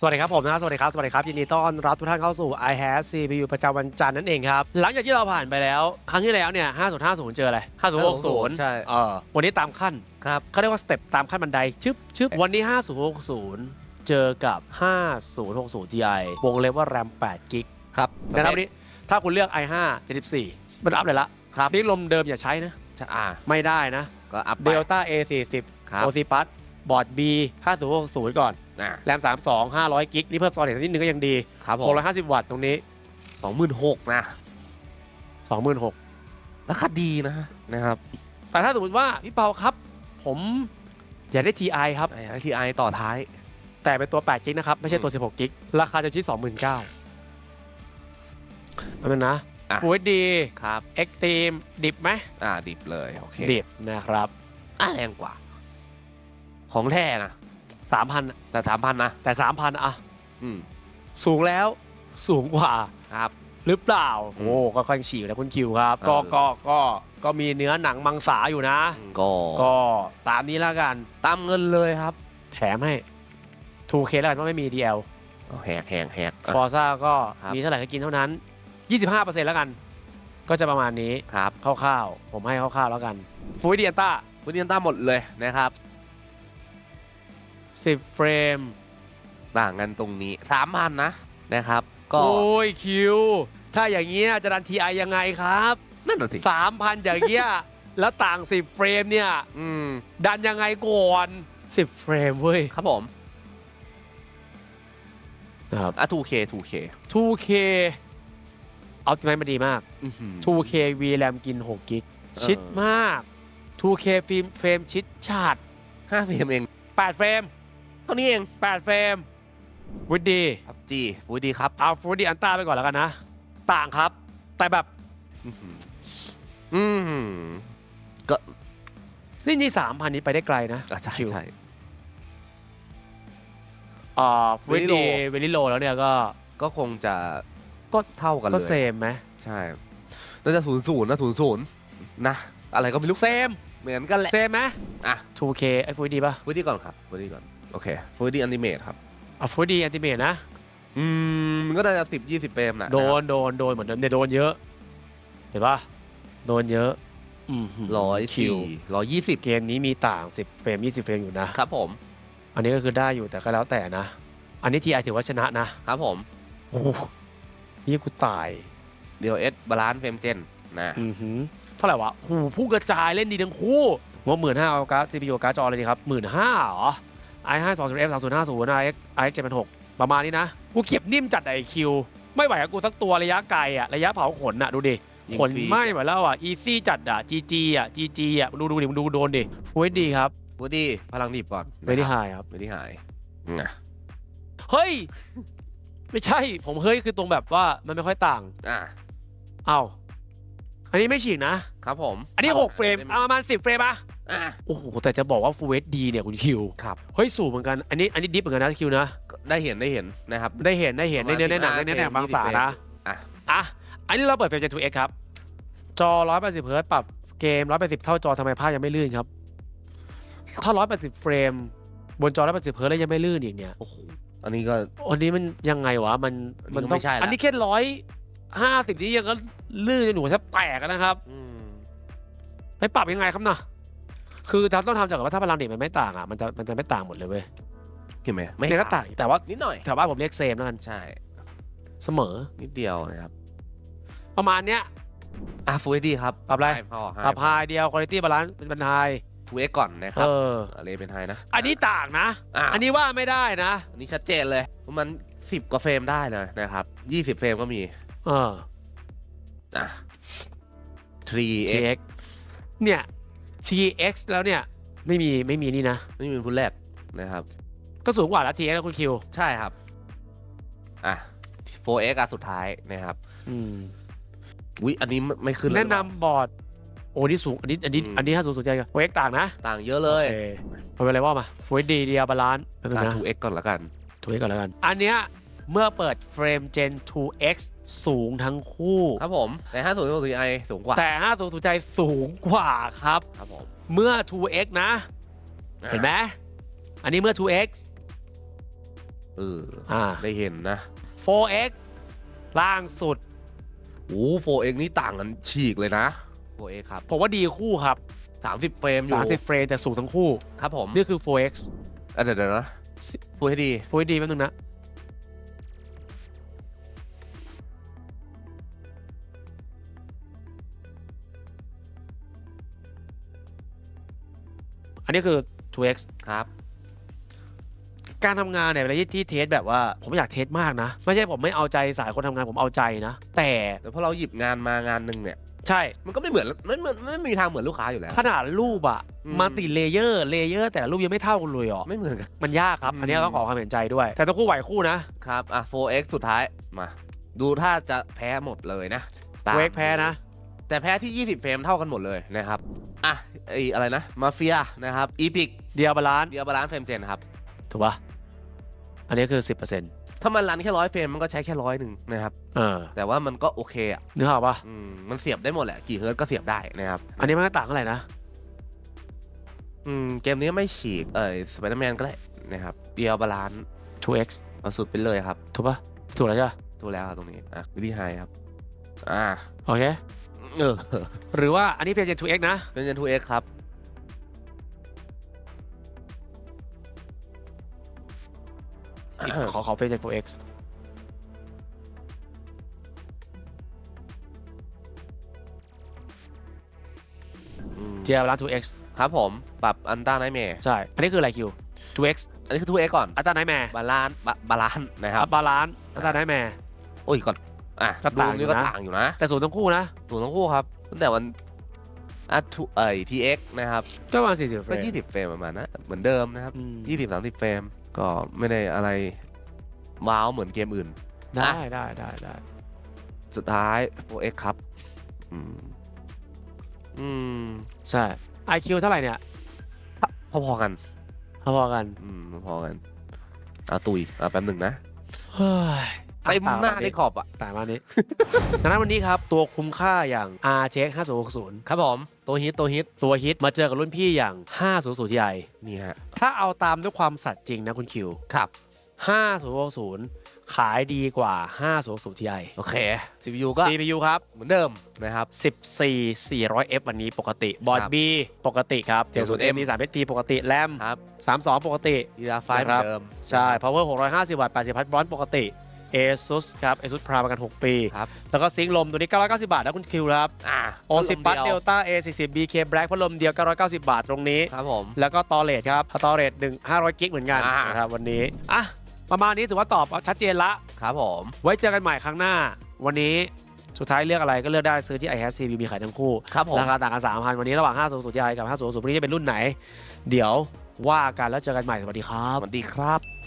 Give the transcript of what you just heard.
สวัสดีครับผมนะสวัสดีครับ สวัสดีครับ ยินดีต้อนรับทุกท่านเข้าสู่ i have CPU ประจำวันจันทร์นั่นเองครับ หลังจากที่เราผ่านไปแล้ว ครั้งที่แล้วเนี่ย5050 เจออะไร 5060 ใช่เออวันนี้ตามขั้นครับเขาเรียกว่าสเต็ปตามขั้นบันได ชึบชึบวันนี้ 5060 เจอกับ 5060 Ti วงเล็บว่า RAM 8กิกครับนะครับวันนี้ถ้าคุณเลือก i5 74มันอัพเลยละครับนี่ลมเดิมอย่าใช้นะจะอ่าไม่ได้นะก็อัพไป Delta A40 ครับ OC p u s บอร์ด B 5060 ก่อน อ่าแรม 32 500 กิกนี่เพิ่มซอรี่นิดนึงก็ยังดีครับผม650 วัตต์ตรงนี้สองหมื่นหกนะ26,000ราคาดีนะนะครับ แต่ถ้าสมมติว่าพี่เปาครับ ผมอยากได้ TI ครับ ไอทีไอต่อท้าย แต่เป็นตัว 8 กิกนะครับ ไม่ใช่ตัว 16 กิก ราคาจะที่ 29,000นั่นนะ อะฟูดดีครับ Extreme ดิบไหมอ่าดิบเลย โอเคดิบนะครับ อะแรงกว่า ของแท้นะ 3,000อะแต่สามพันนะแต่3,000อะอืมสูงแล้วสูงกว่าครับ หรือเปล่าอืมโอ้ก็ค่อนฉีกนะคุณคิวครับ ก็เออก็ก็ก็มีเนื้อหนังมังสาอยู่นะ ก็ก็ตามนี้แล้วกัน ตามเงินเลยครับ แถมให้ 2K แล้วกันว่าไม่มี DL เอาแหกแหกแหกอะฟอร์ซ่าก็ครับมีเท่าไหร่ก็กินเท่านั้น 25%แล้วกัน ก็จะประมาณนี้ครับคร่าวๆผมให้คร่าวๆแล้วกัน ฟูดเดียต้าวันนี้ตามหมดเลยนะครับ 10 เฟรม ต่างกันตรงนี้สามพันนะนะครับ ก็โอ้ยคิว ถ้าอย่างเงี้ยจะดัน TI ยังไงครับนั่นน่ะสิ3,000อย่างเงี้ย แล้วต่าง 10 เฟรมเนี่ย อืมดันยังไงก่อน 10 เฟรมเว้ยครับผมนะครับ อะ 2K 2K 2K เอาติไมมาดีมาก อื้อหือ 2K VRAM กิน 6 กิก ชิดมาก 2K ฟิล์มเฟรมชิดชาด ห้าเฟรมเอง 8 เฟรม เท่านี้เอง8เฟรมวิดีครับจีวุ้ยดีครับเอาฟูดีอันต้าไปก่อนแล้วกันนะ ต่างครับ แต่แบบ อื้อหืออืมนี่นี่สามพันนี้ไปได้ไกลนะอะใช่คิวใช่อ่าฟู Very ดี low เวลิโลแล้วเนี่ยก็ ก็คงจะก็เท่ากันก็เลเซยมไหมใช่น่าจะศูนย์ศูนย์นะศูนย์ศูนย์นะ อะไรก็ไม่รู้เซม เหมือนกันแหละ เซมไหมอะ 2K ไอ้ฟูดีป่ะวุ้ยดีก่อนครับวุ้ยดีก่อน โอเควุ้ยดีอนิเมตครับ เอาฟูดีอันติเมตนะ อืมมันก็น่าจะสิบยี่สิบเฟรมนะโดนโดนโดนเหมือนเดิมเนี่ยโดนเยอะ เห็นป่ะโดนเยอะอืมร้อยคิคิววร้อยยี่สิบเกมนี้มีต่าง 10 เฟรม 20 เฟรมอยู่นะ ครับผม อันนี้ก็คือได้อยู่แต่ก็แล้วแต่นะ อันนี้ทีไอถือว่าชนะนะครับผม โอ้โหนี่กูตายเดียวเอสบาลานซ์เฟรมเจนนะอือหือเท่าไหร่วะหูผู้กระจายเล่นดีทั้งคู่งบหมื่นห้าเอาการ์ด CPU การ์ดจออะไรดีครับหมื่นห้าเหรอ i 5 2 0 f 3 0 5 0 i x i x 7 6ประมาณนี้นะ กูเก็บนิ่มจัดไอคิวไม่ไหวกับกูสักตัวระยะไกลอะระยะเผาขนอะดูดิยิงขนฟรี ไหม้หมดแล้วอะอีซี่จัดอะ GG อะ GG อะดูดูดิมึงดูโดนดิฟูดดีครับวุ้ยดีพลังดิบก่อนไม่ได้หายครับ ไม่ได้หายนะเฮ้ย ไม่ใช่ผมเฮ้ยคือตรงแบบว่ามันไม่ค่อยต่าง อะเอ้าอันนี้ไม่ฉีกนะ ครับผมอันนี้ 6 เฟรมเอาประมาณ10 เฟรมอะ อะโอ้โหแต่จะบอกว่า Full HD เนี่ยคุณคิวครับเฮ้ยสูงเหมือนกันอันนี้อันนี้ดิฟเหมือนกันนะคิวนะก็ได้เห็นได้เห็นนะครับ ได้เห็นได้เห็นปในระมาณเนื้อในหนังใน15เนื้อในหนังบางสาเฟรมนะอะอะอันนี้เราเปิดเฟรมเจนทูเอ็กครับ จอ 180เฮิร์ตซ์ปรับเกม 180 เท่าจอทำไมภาพยังไม่ลื่นครับ ถ้า 180 เฟรม บนจอ 180เฮิร์ตซ์แล้วยังไม่ลื่นอีกเนี่ยโอ้โหอันนี้ก็อันนี้มันยังไงวะมันอันนี้มันก็ต้องไม่ใช่ละอันนี้แค่ร้อยห้าสิบนี่ยังก็ลื่นจนหนูแทบแตกอะนะครับอืมไปปรับยังไงครับนะ คือทำต้องทำจากว่าถ้าพลังดิบมันไม่ต่างอะมันจะมันจะไม่ต่างหมดเลยเว้ยเห็นไหมไม่เนี่ยก็ต่างแต่ว่านิดหน่อยแถวบ้านผมเรียกเซมแล้วกันใช่ เสมอนิดเดียวนะครับ ประมาณเนี้ยอะฟูดีครับปรับอะไรพอปรับไฮเดียวคุณภาพบาลานซ์เป็นบันไฮทูเอ็กก่อนนะคเอรับออะไรเป็นไฮนะ อันนี้ต่างนะอะอันนี้ว่าไม่ได้นะ อันนี้ชัดเจนเลยประมันสิบกว่าเฟรมได้เลยนะครับยี่สิบเฟรมก็มี เอออะ 3x TX เนี่ย TX แล้วเนี่ยไม่มีไม่มีนี่นะนี่เป็นพุนแรกนะครับ ก็สูงกว่าแล้ว TX แล้วคุณคิว ใช่ครับ อะ 4x อะสุดท้ายนะครับอืมวิอันนี้ไม่ไม่ขึ้นเลยแนะนำบอร์ด โอ้นี่สูง อันนี้อันนี้อืมอันนี้ถ้าสูงสุดใจกัน TX ต่างนะต่างเยอะเลยโอเคเอาไปเลยว่ามา Full HD เดียบาลานซ์อะนะ 2x ก่อนละกันถูกก่อนแล้วกัน อันเนี้ย เมื่อเปิดเฟรม Gen 2X สูงทั้งคู่ ครับผม แต่5 0 6 i สูงกว่า แต่5สูงสุดใจสูงกว่าครับ ครับผม เมื่อ 2X นะ เห็นไหมอันนี้เมื่อ 2X เอออ่า ได้เห็นนะ 4x ล่างสุดโอ้โฟเอ็กนี่ต่างกันฉีกเลยนะโฟเอ็กครับ ผมว่าดีคู่ครับ 30 เฟรมอยู่30เฟรมแต่สูงทั้งคู่ ครับผม นี่คือ 4x อะเดี๋ยวเดี๋ยวนะพูดให้ดีฟูดดีแป๊บนึงนะ อันนี้คือ 2x ครับ การทำงานเนี่ยเวลาที่ที่เทสแบบว่า ผมอยากเทสมากนะ ไม่ใช่ผมไม่เอาใจสายคนทำงานผมเอาใจนะ แต่แต่พอเราหยิบงานมางานหนึ่งเนี่ย ใช่ มันก็ไม่เหมือนไม่เหมือนไม่มีทางเหมือนลูกค้าอยู่แล้ว ขนาดรูปอะอืม มาติเลเยอร์เลเยอร์ แต่ละรูปยังไม่เท่ากันเลยอะไม่เหมือนกัน มันยากครับอืมอันนี้ต้องขอความเห็นใจด้วย แต่ต้องคู่ไหวคู่นะครับ อะ 4x สุดท้ายมา ดูถ้าจะแพ้หมดเลยนะตาม 2x แพ้นะ แต่แพ้ที่ 20 เฟรมเท่ากันหมดเลยนะครับ อะไออะไรนะมาเฟียนะครับอีพิกเดียวบาลานซ์เดียบาลานซ์เฟรมเจนครับถูกปะอันนี้คือ 10%ถ้ามันรันแค่ร้อยเฟรมมันก็ใช้แค่ร้อยหนึ่งนะครับเออแต่ว่ามันก็โอเคอะนึกออกปะอืมมันเสียบได้หมดแหละกี่เฮิร์ตซ์ก็เสียบได้นะครับอันนี้มันก็ต่างเท่าไหร่นะอืมเกมนี้ไม่ฉีกเอ่ยสไปเดอร์แมนก็ได้นะครับเดียบาลานซ์ 2x เอาสุดไปเลยครับ ถูกปะถูกแล้วใช่ปะถูกแล้วครับตรงนี้อะวิธีไฮครับอ่าโอเค เออหรือว่าอันนี้เป็นเจน 2x นะ เป็นเจน 2x ครับ ขอขอเป็นเจน 4x อืมเจลร้าน 2x ครับผม ปรับอันต้าไนแมร์ใช่ อันนี้คืออะไรคิว 2x อันนี้คือ 2x ก่อน อัตราไนแมร์บาลานซ์บาบาลานซ์นะครับ บาลานซ์อัตราไนแมร์โอ้ยก่อน อะก็ต่างอยู่ดูนี่ก็นะต่างอยู่นะแต่สูงทั้งคู่นะถูกทั้งคู่ครับ ตั้งแต่วันอะทูเอ่ย tx นะครับก็ประมาณ40เฟรก็ม20เฟรมประมาณนะเหมือนเดิมนะครับอืม20 30เฟรมก็ไม่ได้อะไรว้าวเหมือนเกมอื่น ได้ได้ได้ได้สุดท้าย 4x ครับ อืม อืมใช่ IQ เท่าไหร่เนี่ยพอๆกัน พอๆกัน อืมพอๆกันอะตุยอะแป๊บหนึ่งนะ เฮ้ย เต็มหน้าในขอบอะแต่มานี้ดังนั้นวันนี้ครับตัวคุ้มค่าอย่าง RTX 5060 ครับผม ตัวฮิตตัวฮิตตัวฮิตมาเจอกับรุ่นพี่อย่าง 500 Ti นี่ฮะ ถ้าเอาตามด้วยความสัตย์จริงนะคุณคิว ครับ 5060 ขายดีกว่า 500 Ti โอเค CPU ก็ CPU ครับ เหมือนเดิมนะครับ 14 400F วันนี้ปกติ บอร์ดครับ B ปกติครับ 70M 70M 3 HP ปกติแรมครับ32 ปกติยีราไฟเหนะคมืรัอบนเดิม ใช่ power 650 วัตต์80 พัทบร้อนปกติ ASUS ครับ ASUS Prime ประกัน 6 ปี ครับแล้วก็ซิงค์ลมตัวนี้ 990 บาทนะคุณคิวครับอ่าโอซิปัสเดลต้า A40 BK Black พัดลมเดียว 990 บาทตรงนี้ ครับผม แล้วก็ตอเรทครับตอเรท1 500 กิกเหมือนกันอ่าน นะครับวันนี้อะประมาณนี้ถือว่าตอบชัดเจนละ ครับผม ไว้เจอกันใหม่ครั้งหน้า วันนี้สุดท้ายเลือกอะไรก็เลือกได้ซื้อที่ i h a v e CB มีขายทั้งคู่ ครับผม ราคาต่างกัน3,000 วันนี้ระหว่าง 500 Ti กับ 500พรุ่งนี้จะเป็นรุ่นไหน เดี๋ยวว่ากันแล้วเจอกันใหม่สวัสดีครับ สวัสดีครับ